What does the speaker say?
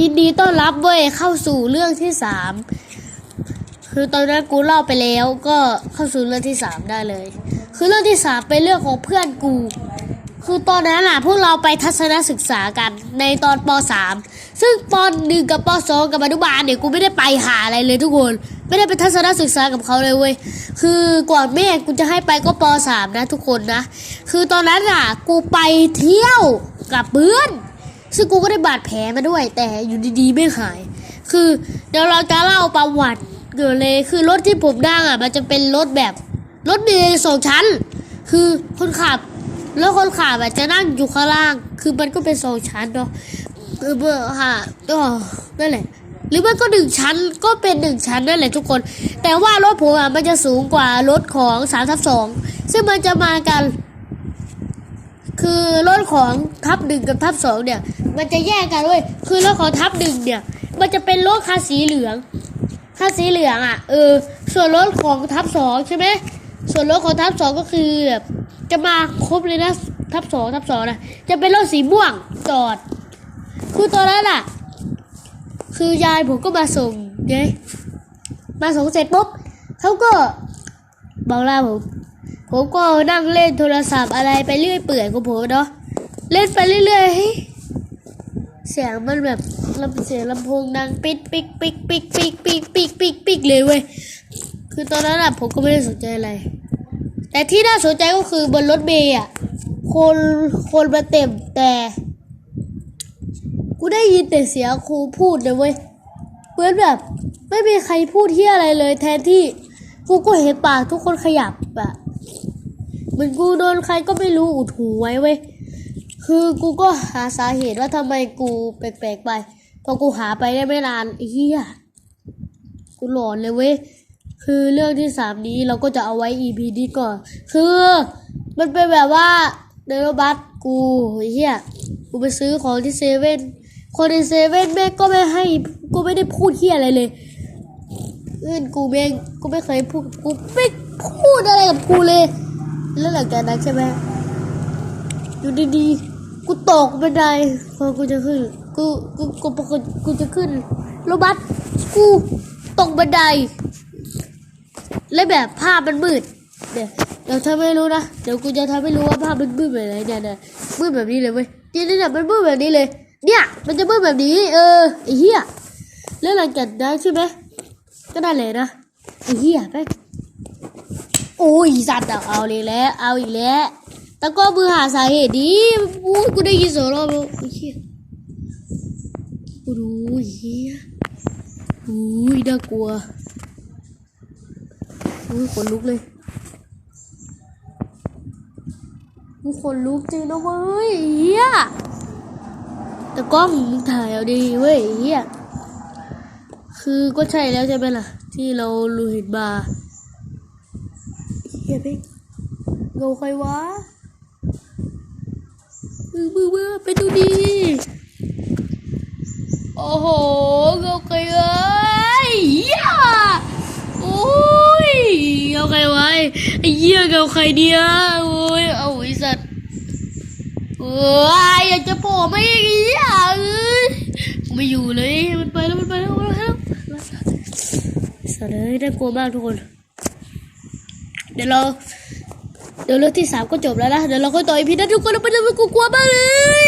ยินดีต้อนรับเว้ยเข้าสู่เรื่องที่สามคือตอนนั้นกูเล่าไปแล้วก็เข้าสู่เรื่องที่สามได้เลย คือเรื่องที่สามเป็นเรื่องของเพื่อนกู คือตอนนั้นอะพวกเราไปทัศนศึกษากันในตอนป .3 ซึ่งป .1 กับป .2 กับอนุบาลเนี่ยกูไม่ได้ไปหาอะไรเลยทุกคน ไม่ได้ไปทัศนศึกษากับเขาเลยเว้ยคือ ก่อนแม่กูจะให้ไปก็ป .3 นะทุกคนนะ คือตอนนั้นอะกูไปเที่ยวกับเพื่อน ซึ่งกูก็ได้บาดแผลมาด้วย แต่อยู่ดีๆไม่หาย คือเดี๋ยวเราจะเล่าประวัติเกิดเลยคือรถที่ผมนั่งอะ มันจะเป็นรถแบบรถเมล์สองชั้น คือคนขับ แล้วคนขับอะจะนั่งอยู่ข้างล่าง คือมันก็เป็นสองชั้นเนาะคือเบอร์ค่ะก็นั่นแหละ หรือมันก็หนึ่งชั้นก็เป็นหนึ่งชั้นนั่นแหละทุกคน แต่ว่ารถผมอะมันจะสูงกว่ารถของสามทับสองซึ่งมันจะมากัน คือรถของทับหนึ่งกับทับสองเนี่ย มันจะแยกกันเว้ยคือรถของทับหนึ่งเนี่ย มันจะเป็นรถคันสีเหลืองคันสีเหลืองอะเออ ส่วนรถของทับสองใช่ไหมส่วนรถของทับสองก็คือแบบจะมาครบเลยนะทับสองทับสองนะจะเป็นรถสีม่วงจอด คือตอนนั้นอะ คือยายผมก็มาส่งไงมาส่งเสร็จปุ๊บเขาก็บอกลาผมผมก็นั่งเล่นโทรศัพท์อะไรไปเรื่อยเปื่อยของผมเนาะเล่นไปเรื่อยๆ เสียงมันแบบลำเสียงลำโพงดังปิดปิกปิกปิกปิกปิกปิกปิกปิกเลยเว้ยคือตอนนั้นอะผมก็ไม่ได้สนใจอะไร แต่ที่น่าสนใจก็คือบนรถเมย์อะคนคนมาเต็มแต่กูได้ยินแต่เสียงครูพูดเลยเว้ยเหมือนแบบ ไม่มีใครพูดที่อะไรเลย แทนที่กูก็เห็นปากทุกคนขยับอะเหมือนกูโดนใครก็ไม่รู้อุดหูไว้เว้ย คือกูก็หาสาเหตุว่าทำไมกูแปลกๆไป พอกูหาไปได้ไม่นานเฮียกูหลอนเลยเว้ย คือเรื่องที่สามนี้เราก็จะเอาไว้ EP นี้ก่อน คือ มันเป็นแบบว่าเดลบัสกูเฮียกูไปซื้อของที่เซเว่น คนในเซเว่นแม่ก็ไม่ให้ กูไม่ได้พูดเฮียอะไรเลยเพื่อนกูแม่งกูไม่เคยพูด กูไม่พูดอะไรกับกูเลย แล้วหลังจากนั้นใช่ไหมอยู่ดีๆ กูตกบันไดพอกูจะขึ้น กูกูกูปกติกูจะขึ้นรถบัสกูตกบันได แล้วแบบภาพมันมืดเดี๋ยวเดี๋ยวเธอไม่รู้นะเดี๋ยวกูจะทำให้รู้ว่าภาพมันมืดแบบไหนเนี่ยเนี่ยมืดแบบนี้เลยเว้ยเนี่ยเนี่ยมันมืดแบบนี้เลย เนี่ย มันจะมืดแบบนี้ เออไอ้เหี้ยแล้วหลังจากนั้นใช่ไหมก็ได้เลยนะไอ้เหี้ยแม่งโอ้ยสัตว์อะเอาเลยแล้วเอาอีกแล้ว แต่ก็มือหาสาเหตุดีอู้กูได้ยินเสียงรอบแล้วเหี้ยกูรู้เหี้ยอุ้ยน่ากลัวอุ้ยขนลุกเลยอุ้ยขนลุกจริงนะเว้ยเหี้ยแต่กล้องมึงถ่ายเอาดีเว้ยเหี้ยคือก็ใช่แล้วใช่ไหมล่ะ ที่เราลูเห็นมาเฮียเพ่งเงาใครวะ มือมือมือไปดูดีโอ้โหเงาใครเอ้ยเหี้ยโอ้ยเงาใครไวะไอ้เหี้ยเงาใครเดียวโอ้ยเอาไอ้สัตว์โอ้ยอยากจะโผล่ไม่ไอ้เหี้ยเอ้ยไม่อยู่เลยมันไปแล้วมันไปแล้วมันไปแล้วสัตว์เลยน่ากลัวมากทุกคน เดี๋ยวเรา เดี๋ยวเรื่องที่สามก็จบแล้วนะ เดี๋ยวเราก็ต่ออีพีนะทุกคนเราไปดูมันกลัวมากเลย